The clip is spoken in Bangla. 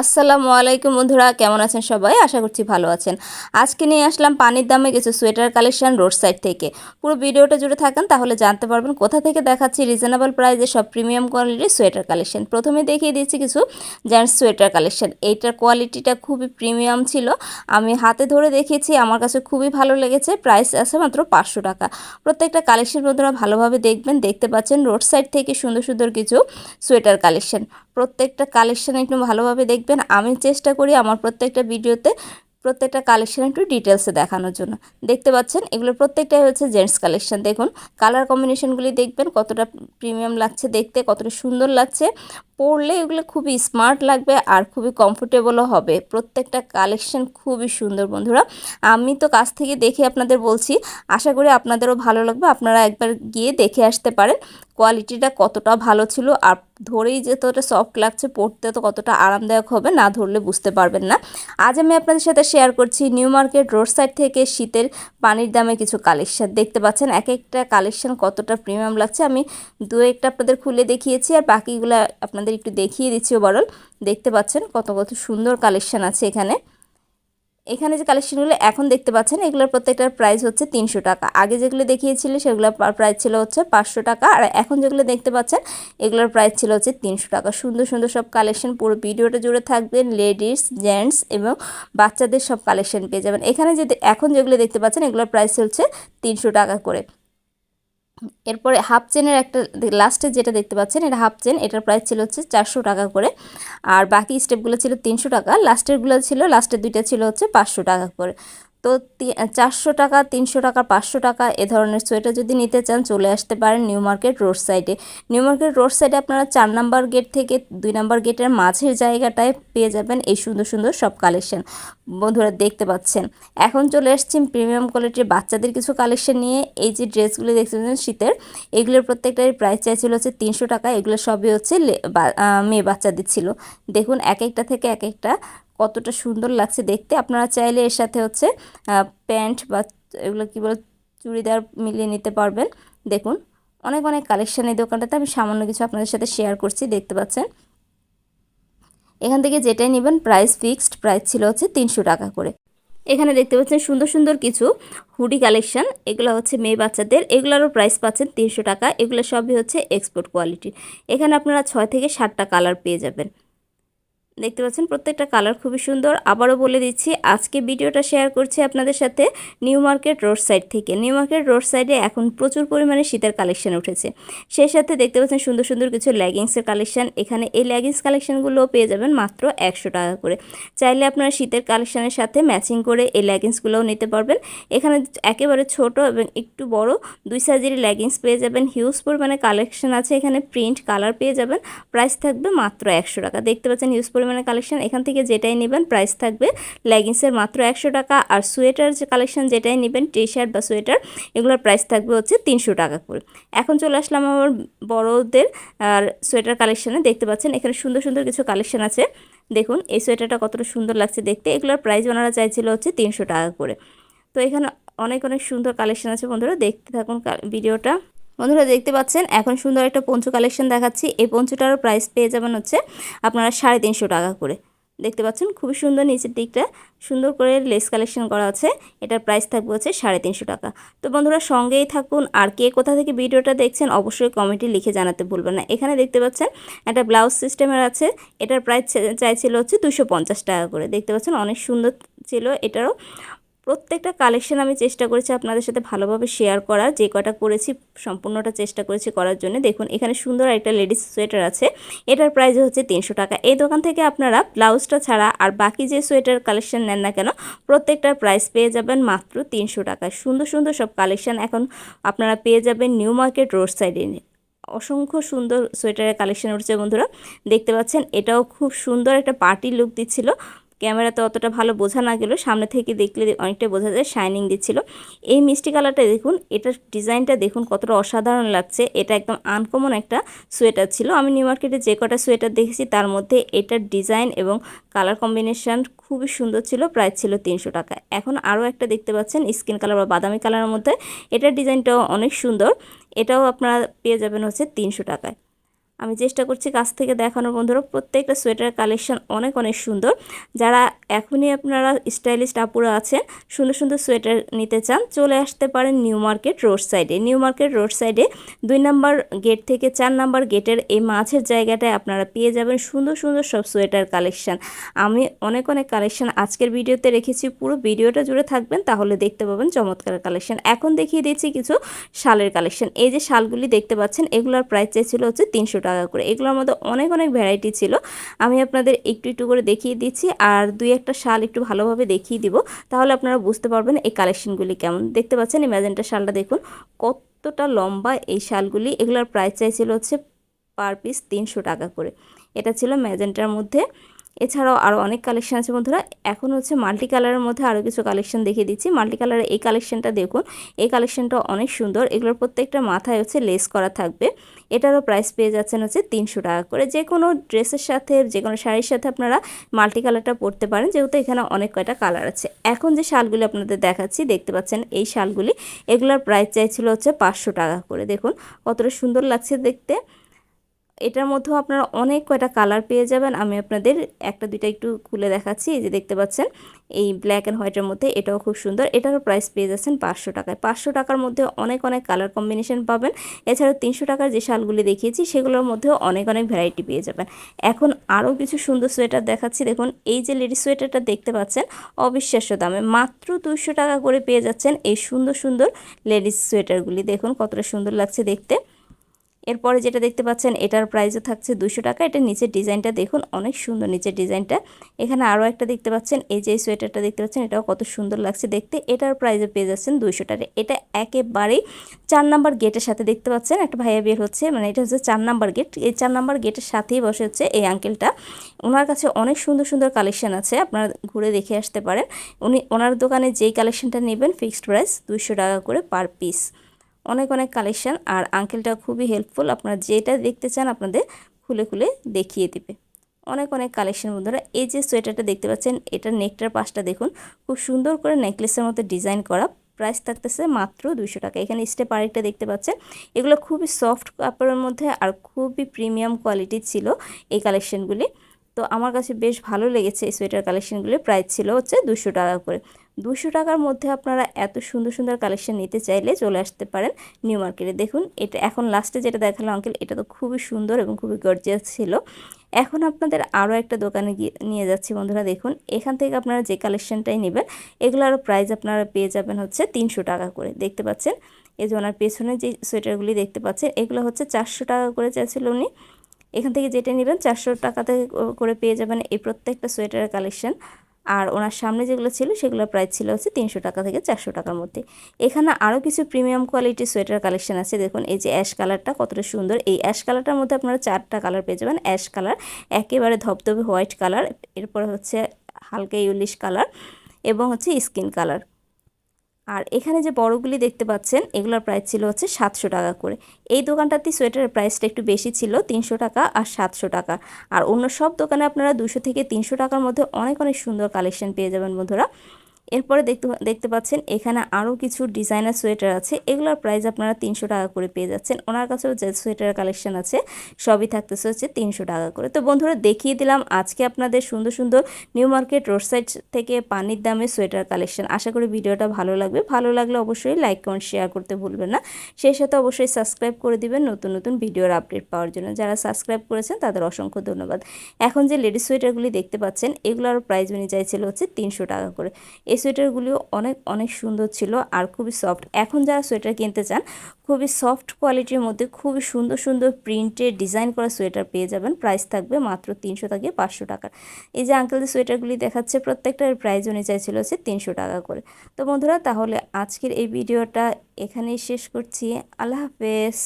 আসসালামু আলাইকুম বন্ধুরা, কেমন আছেন সবাই? আশা করছি ভালো আছেন। আজকে নিয়ে আসলাম পানির দামে কিছু সোয়েটার কালেকশন রোড সাইড থেকে। পুরো ভিডিওটা জুড়ে থাকেন, তাহলে জানতে পারবেন কোথা থেকে দেখাচ্ছি রিজনেবল প্রাইসে সব প্রিমিয়াম কোয়ালিটির সোয়েটার কালেকশন। প্রথমে দেখিয়ে দিচ্ছি কিছু জেন্টস সোয়েটার কালেকশন। এইটার কোয়ালিটিটা খুবই প্রিমিয়াম ছিল। আমি হাতে ধরে দেখিয়েছি, আমার কাছে খুবই ভালো লেগেছে। প্রাইস আছে মাত্র পাঁচশো টাকা। প্রত্যেকটা কালেকশন বন্ধুরা ভালোভাবে দেখবেন, দেখতে পাচ্ছেন রোড সাইড থেকে সুন্দর সুন্দর কিছু সোয়েটার কালেকশন। প্রত্যেকটা কালেকশান একটু ভালোভাবে দেখবেন। আমি চেষ্টা করি আমার প্রত্যেকটা ভিডিওতে প্রত্যেকটা কালেকশন একটু ডিটেলসে দেখানোর জন্য। দেখতে পাচ্ছেন, এগুলো প্রত্যেকটাই হচ্ছে জেন্টস কালেকশন দেখুন কালার কম্বিনেশনগুলি দেখবেন, কতটা প্রিমিয়াম লাগছে দেখতে, কতটা সুন্দর লাগছে। পরলে এগুলো খুবই স্মার্ট লাগবে আর খুবই কমফোর্টেবলও হবে। প্রত্যেকটা কালেকশান খুবই সুন্দর বন্ধুরা। আমি তো কাছ থেকে দেখে আপনাদের বলছি, আশা করি আপনাদেরও ভালো লাগবে। আপনারা একবার গিয়ে দেখে আসতে পারেন। কোয়ালিটিটা কতটা ভালো ছিল আর ধরেই যতটা সফট লাগছে, পড়তে তো কতটা আরামদায়ক হবে, না ধরলে বুঝতে পারবেন না। আজ আমি আপনাদের সাথে শেয়ার করছি নিউ মার্কেট রোড সাইড থেকে শীতের পানির দামে কিছু কালেকশান দেখতে পাচ্ছেন এক একটা কালেকশান কতটা প্রিমিয়াম লাগছে। আমি দু একটা আপনাদের খুলে দেখিয়েছি আর বাকিগুলো আপনাদের একটু দেখিয়ে দিচ্ছি ওভারঅল দেখতে পাচ্ছেন কত কত সুন্দর কালেকশান আছে এখানে। এখানে যে কালেকশনগুলো এখন দেখতে পাচ্ছেন, এগুলোর প্রত্যেকটার প্রাইস হচ্ছে তিনশো টাকা। আগে যেগুলো দেখিয়েছিল সেগুলোর প্রাইস ছিল হচ্ছে পাঁচশো টাকা। আর এখন যেগুলো দেখতে পাচ্ছেন, এগুলোর প্রাইস ছিল হচ্ছে তিনশো টাকা। সুন্দর সুন্দর সব কালেকশন পুরো ভিডিওটা জুড়ে থাকবেন লেডিস জেন্টস এবং বাচ্চাদের সব কালেকশন পেয়ে যাবেন। এখানে যে এখন যেগুলো দেখতে পাচ্ছেন, এগুলোর প্রাইস হচ্ছে তিনশো টাকা করে। এরপরে হাফ চেনের একটা লাস্টে যেটা দেখতে পাচ্ছেন, এটা হাফ চেন, এটার প্রাইস ছিল হচ্ছে চারশো টাকা করে। আর বাকি স্টেপগুলো ছিল তিনশো টাকা লাস্টেরগুলো ছিল লাস্টের দুইটা ছিল হচ্ছে পাঁচশো টাকা করে। তো চারশো টাকা, তিনশো টাকা, পাঁচশো টাকা এ ধরনের সোয়েটার যদি নিতে চান, চলে আসতে পারেন নিউ মার্কেট রোড সাইডে। নিউ মার্কেট রোড সাইডে আপনারা চার নাম্বার গেট থেকে দুই নাম্বার গেটের মাঝের জায়গাটায় পেয়ে যাবেন এই সুন্দর সুন্দর সব কালেকশন। বন্ধুরা দেখতে পাচ্ছেন। এখন চলে আসছি প্রিমিয়াম কোয়ালিটির বাচ্চাদের কিছু কালেকশন নিয়ে। এই যে ড্রেসগুলি দেখতে পাচ্ছেন শীতের, এগুলোর প্রত্যেকটারই প্রাইস চাইছিল হচ্ছে তিনশো টাকা। এগুলো সবই হচ্ছে মেয়ে বাচ্চাদের ছিল। দেখুন, এক একটা থেকে এক একটা কতটা সুন্দর লাগছে দেখতে। আপনারা চাইলে এর সাথে হচ্ছে প্যান্ট বা এগুলো কী বলে, চুড়িদার মিলিয়ে নিতে পারবেন। দেখুন, অনেক অনেক কালেকশন এই দোকানটাতে। আমি সামান্য কিছু আপনাদের সাথে শেয়ার করছি, দেখতে পাচ্ছেন। এখান থেকে যেটাই নেবেন প্রাইস ফিক্সড প্রাইস ছিল হচ্ছে তিনশো টাকা করে। এখানে দেখতে পাচ্ছেন সুন্দর সুন্দর কিছু হুডি কালেকশন। এগুলো হচ্ছে মেয়ে বাচ্চাদের। এগুলোরও প্রাইস পাচ্ছেন তিনশো টাকা। এগুলো সবই হচ্ছে এক্সপোর্ট কোয়ালিটি এখানে আপনারা ছয় থেকে সাতটা কালার পেয়ে যাবেন। দেখতে পাচ্ছেন প্রত্যেকটা কালার খুবই সুন্দর। আবারও বলে দিচ্ছি, আজকে ভিডিওটা শেয়ার করছি আপনাদের সাথে নিউ মার্কেট রোড সাইড থেকে। নিউ মার্কেট রোড সাইডে এখন প্রচুর পরিমাণে শীতের কালেকশন উঠেছে। সেই সাথে দেখতে পাচ্ছেন সুন্দর সুন্দর কিছু লেগিংসের কালেকশন। এখানে এই লেগিংস কালেকশনগুলোও পেয়ে যাবেন মাত্র একশো টাকা করে। চাইলে আপনারা শীতের কালেকশানের সাথে ম্যাচিং করে এই লেগিংসগুলোও নিতে পারবেন। এখানে একেবারে ছোট এবং একটু বড় দুই সাইজেরই লেগিংস পেয়ে যাবেন। হিউজ পরিমাণে কালেকশন আছে এখানে, প্রিন্ট কালার পেয়ে যাবেন। প্রাইস থাকবে মাত্র একশো টাকা। দেখতে পাচ্ছেন হিউজ পরিমাণে কালেকশন এখান থেকে যেটাই নেবেন প্রাইস থাকবে। লেগিংসের মাত্র একশো টাকা আর সোয়েটার যে কালেকশন যেটাই নেবেন টি শার্ট বা সোয়েটার এগুলোর প্রাইস থাকবে হচ্ছে তিনশো টাকা করে। এখন চলে আসলাম আমার বড়দের আর সোয়েটার কালেকশানে দেখতে পাচ্ছেন, এখানে সুন্দর সুন্দর কিছু কালেকশন আছে। দেখুন, এই সোয়েটারটা কতটা সুন্দর লাগছে দেখতে। এগুলোর প্রাইস ওনারা চাইছিল হচ্ছে তিনশো টাকা করে। তো এখানে অনেক অনেক সুন্দর কালেকশন আছে বন্ধুরা, দেখতে থাকুন ভিডিওটা বন্ধুরা দেখতে পাচ্ছেন, এখন সুন্দর একটা পঞ্চু কালেকশন দেখাচ্ছি। এই পঞ্চুটারও প্রাইস পেয়ে যাবেন হচ্ছে আপনারা সাড়ে তিনশো টাকা করে। দেখতে পাচ্ছেন, খুবই সুন্দর নিচের দিকটা, সুন্দর করে লেস কালেকশন করা আছে। এটার প্রাইস থাকবে হচ্ছে সাড়ে তিনশো টাকা। তো বন্ধুরা সঙ্গেই থাকুন, আর কে কোথা থেকে ভিডিওটা দেখছেন অবশ্যই কমেন্টে লিখে জানাতে ভুলবেন না। এখানে দেখতে পাচ্ছেন, একটা ব্লাউজ সিস্টেমের আছে, এটার প্রাইস চাইছিল হচ্ছে দুশো টাকা করে। দেখতে পাচ্ছেন, অনেক সুন্দর ছিল এটারও। প্রত্যেকটা কালেকশন আমি চেষ্টা করেছি আপনাদের সাথে ভালোভাবে শেয়ার করার। যে কটা করেছি, সম্পূর্ণটা চেষ্টা করেছি করার জন্য। দেখুন, এখানে সুন্দর একটা লেডিস সোয়েটার আছে। এটার প্রাইস হচ্ছে তিনশো টাকা। এই দোকান থেকে আপনারা ব্লাউজটা ছাড়া আর বাকি যে সোয়েটার কালেকশন নেন না কেন প্রত্যেকটার প্রাইস পেয়ে যাবেন মাত্র তিনশো টাকা সুন্দর সুন্দর সব কালেকশন এখন আপনারা পেয়ে যাবেন নিউ মার্কেট রোড সাইডে অসংখ্য সুন্দর সোয়েটারের কালেকশন উঠছে বন্ধুরা। দেখতে পাচ্ছেন, এটাও খুব সুন্দর একটা পার্টি লুক দিচ্ছিল। ক্যামেরাতে অতটা ভালো বোঝা না গেলেও সামনে থেকে দেখলে অনেকটা বোঝা যায় শাইনিং দিচ্ছিল। এই মিষ্টি কালারটা দেখুন, এটার ডিজাইনটা দেখুন কতটা অসাধারণ লাগছে। এটা একদম আনকমন একটা সোয়েটার ছিল। আমি নিউ মার্কেটে যে কটা সোয়েটার দেখেছি, তার মধ্যে এটার ডিজাইন এবং কালার কম্বিনেশান খুবই সুন্দর ছিল প্রায় ছিল তিনশো টাকা। এখন আরও একটা দেখতে পাচ্ছেন, স্কিন কালার বা বাদামি কালারের মধ্যে। এটার ডিজাইনটাও অনেক সুন্দর। এটাও আপনারা পেয়ে যাবেন হচ্ছে তিনশো টাকায়। আমি চেষ্টা করছি কাছ থেকে দেখানোর বন্ধুরা, প্রত্যেকটা সোয়েটার কালেকশন অনেক অনেক সুন্দর। যারা এখনই আপনারা স্টাইলিস্ট আপুরা আছেন, সুন্দর সুন্দর সোয়েটার নিতে চান, চলে আসতে পারেন নিউ মার্কেট রোড সাইডে। নিউ মার্কেট রোড সাইডে দুই নাম্বার গেট থেকে চার নাম্বার গেটের এই মাঝের জায়গাটায় আপনারা পেয়ে যাবেন সুন্দর সুন্দর সব সোয়েটার কালেকশন। আমি অনেক অনেক কালেকশন আজকের ভিডিওতে রেখেছি, পুরো ভিডিওটা জুড়ে থাকবেন, তাহলে দেখতে পাবেন চমৎকার কালেকশন। এখন দেখিয়ে দিচ্ছি কিছু শালের কালেকশন। এই যে শালগুলি দেখতে পাচ্ছেন, এগুলোর প্রাইস চাইছিল হচ্ছে তিনশো টাকা করে। এগুলোর মধ্যে অনেক অনেক ভ্যারাইটি ছিল। আমি আপনাদের একটু একটু করে দেখিয়ে দিচ্ছি আর দুই একটা শাল একটু ভালোভাবে দেখিয়ে দিব। তাহলে আপনারা বুঝতে পারবেন এই কালেকশনগুলি কেমন। দেখতে পাচ্ছেন এই শালটা দেখুন, কতটা লম্বা এই শালগুলি। এগুলোর প্রাইস চাইছিল হচ্ছে পার পিস তিনশো টাকা করে। এটা ছিল ম্যাজেন্টার মধ্যে। এছাড়াও আরও অনেক কালেকশন আছে বন্ধুরা। এখন হচ্ছে মাল্টি কালারের মধ্যে আরও কিছু কালেকশন দেখিয়ে দিচ্ছি। মাল্টি কালারের এই কালেকশনটা দেখুন, এই কালেকশনটা অনেক সুন্দর। এগুলোর প্রত্যেকটা মাথায় হচ্ছে লেস করা থাকবে। এটারও প্রাইস পেয়ে যাচ্ছেন হচ্ছে তিনশো টাকা করে। যে কোনো ড্রেসের সাথে যে কোনো শাড়ির সাথে আপনারা মাল্টি কালারটা পরতে পারেন, যেহেতু এখানে অনেক কয়টা কালার আছে। এখন যে শালগুলি আপনাদের দেখাচ্ছি, দেখতে পাচ্ছেন এই শালগুলি। এগুলোর প্রাইস চাইছিল হচ্ছে পাঁচশো টাকা করে। দেখুন কতটা সুন্দর লাগছে দেখতে। এটার মধ্যেও আপনারা অনেক কয়টা কালার পেয়ে যাবেন। আমি আপনাদের একটা, দুইটা একটু খুলে দেখাচ্ছি। এই যে দেখতে পাচ্ছেন, এই ব্ল্যাক অ্যান্ড হোয়াইটের মধ্যে এটাও খুব সুন্দর। এটারও প্রাইস পেয়ে যাচ্ছেন পাঁচশো টাকায়। পাঁচশো টাকার মধ্যে অনেক অনেক কালার কম্বিনেশন পাবেন। এছাড়াও তিনশো টাকার যে শালগুলি দেখিয়েছি, সেগুলোর মধ্যেও অনেক অনেক ভ্যারাইটি পেয়ে যাবেন। এখন আরও কিছু সুন্দর সোয়েটার দেখাচ্ছি। দেখুন, এই যে লেডিস সোয়েটারটা দেখতে পাচ্ছেন, অবিশ্বাস্য দামে। মাত্র দুশো টাকা করে পেয়ে যাচ্ছেন এই সুন্দর সুন্দর লেডিস সোয়েটারগুলি দেখুন, কতটা সুন্দর লাগছে দেখতে। এরপরে যেটা দেখতে পাচ্ছেন, এটার প্রাইসও থাকছে দুশো টাকা। এটা নিচের ডিজাইনটা দেখুন, অনেক সুন্দর নিচের ডিজাইনটা এখানে আরও একটা দেখতে পাচ্ছেন, এই যে সোয়েটারটা দেখতে পাচ্ছেন, এটাও কত সুন্দর লাগছে দেখতে। এটার প্রাইসও পেয়ে যাচ্ছেন দুশো টাকা। এটা একেবারেই চার নাম্বার গেটের সাথে দেখতে পাচ্ছেন, একটা ভাইয়া বের হচ্ছে মানে এটা হচ্ছে চার নাম্বার গেট এই চার নাম্বার গেটের সাথেই বসে হচ্ছে এই আঙ্কেলটা ওনার কাছে অনেক সুন্দর সুন্দর কালেকশন আছে, আপনারা ঘুরে দেখে আসতে পারেন। উনি, ওনার দোকানে যেই কালেকশনটা নেবেন ফিক্সড প্রাইস দুশো টাকা করে পার পিস অনেক অনেক কালেকশান আর আঙ্কেলটা খুবই হেল্পফুল আপনারা যেটা দেখতে চান আপনাদের খুলে খুলে দেখিয়ে দিবে। অনেক অনেক কালেকশন বন্ধুরা, এই যে সোয়েটারটা দেখতে পাচ্ছেন এটার নেকটার পাশটা দেখুন। খুব সুন্দর করে নেকলেসের মতো ডিজাইন করা। প্রাইস থাকতেছে মাত্র দুইশো টাকা। এখানে স্টেপ আরেকটা দেখতে পাচ্ছেন। এগুলো খুবই সফট কাপড়ের মধ্যে আর খুবই প্রিমিয়াম কোয়ালিটির ছিল এই কালেকশনগুলি তো আমার কাছে বেশ ভালো লেগেছে এই সোয়েটার কালেকশনগুলি প্রাইস ছিল হচ্ছে দুশো টাকা করে। দুশো টাকার মধ্যে আপনারা এত সুন্দর সুন্দর কালেকশন নিতে চাইলে চলে আসতে পারেন নিউ মার্কেটে। দেখুন, এটা এখন লাস্টে যেটা দেখাল আঙ্কেল এটা তো খুবই সুন্দর এবং খুবই গর্জিয়াস ছিল। এখন আপনাদের আরও একটা দোকানে গিয়ে নিয়ে যাচ্ছি বন্ধুরা, দেখুন, এখান থেকে আপনারা যে কালেকশনটাই নেবেন এগুলো আরও প্রাইস আপনারা পেয়ে যাবেন হচ্ছে তিনশো টাকা করে। দেখতে পাচ্ছেন? এই যে ওনার পেছনে যে সোয়েটারগুলি দেখতে পাচ্ছেন, এগুলো হচ্ছে চারশো টাকা করে চাইছিল উনি। এখান থেকে যেটা নেবেন, চারশো টাকাতে করে পেয়ে যাবেন এই প্রত্যেকটা সোয়েটারের কালেকশন আর ওনার সামনে যেগুলো ছিল, সেগুলোর প্রাইস ছিল হচ্ছে তিনশো টাকা থেকে চারশো টাকার মধ্যে। এখানে আরও কিছু প্রিমিয়াম কোয়ালিটির সোয়েটার কালেকশন আছে। দেখুন, এই যে অ্যাশ কালারটা কতটা সুন্দর। এই অ্যাশ কালারটার মধ্যে আপনারা চারটা কালার পেয়ে যাবেন। অ্যাশ কালার একেবারে ধবধবে হোয়াইট কালার এরপর হচ্ছে হালকা ইউলিশ কালার এবং হচ্ছে স্কিন কালার আর এখানে যে বড়গুলি দেখতে পাচ্ছেন, এগুলোর প্রাইস ছিল হচ্ছে সাতশো টাকা করে। এই দোকানটাতে সোয়েটারের প্রাইসটা একটু বেশি ছিল, তিনশো টাকা আর সাতশো টাকা। আর অন্য সব দোকানে আপনারা দুশো থেকে তিনশো টাকার মধ্যে অনেক অনেক সুন্দর কালেকশন পেয়ে যাবেন বন্ধুরা। এরপরে দেখতে দেখতে পাচ্ছেন এখানে আরও কিছু ডিজাইনার সোয়েটার আছে। এগুলোর প্রাইস আপনারা তিনশো টাকা করে পেয়ে যাচ্ছেন। ওনার কাছেও যে সোয়েটার কালেকশন আছে, সবই থাকতেছে হচ্ছে তিনশো টাকা করে। তো বন্ধুরা, দেখিয়ে দিলাম আজকে আপনাদের সুন্দর সুন্দর নিউ মার্কেট রোড সাইড থেকে পানির দামে সোয়েটার কালেকশন। আশা করি ভিডিওটা ভালো লাগবে। ভালো লাগলে অবশ্যই লাইক, কমেন্ট, শেয়ার করতে ভুলবেন না। সেই সাথে অবশ্যই সাবস্ক্রাইব করে দিবেন নতুন নতুন ভিডিওর আপডেট পাওয়ার জন্য। যারা সাবস্ক্রাইব করেছেন তাদের অসংখ্য ধন্যবাদ। এখন যে লেডিস সোয়েটারগুলি দেখতে পাচ্ছেন, এগুলোর প্রাইস অনুযায়ী ছিল হচ্ছে তিনশো টাকা করে। এই সোয়েটারগুলিও অনেক অনেক সুন্দর ছিল আর খুবই সফট এখন যারা সোয়েটার কিনতে চান, খুবই সফট কোয়ালিটির মধ্যে খুবই সুন্দর সুন্দর প্রিন্টের ডিজাইন করা সোয়েটার পেয়ে যাবেন। প্রাইস থাকবে মাত্র তিনশো থেকে পাঁচশো টাকার এই যে আঙ্কেলদের সোয়েটারগুলি দেখাচ্ছে, প্রত্যেকটার প্রাইস অনুযায়ী ছিল হচ্ছে তিনশো টাকা করে। তো বন্ধুরা, তাহলে আজকের এই ভিডিওটা এখানেই শেষ করছি। আল্লাহ হাফেজ।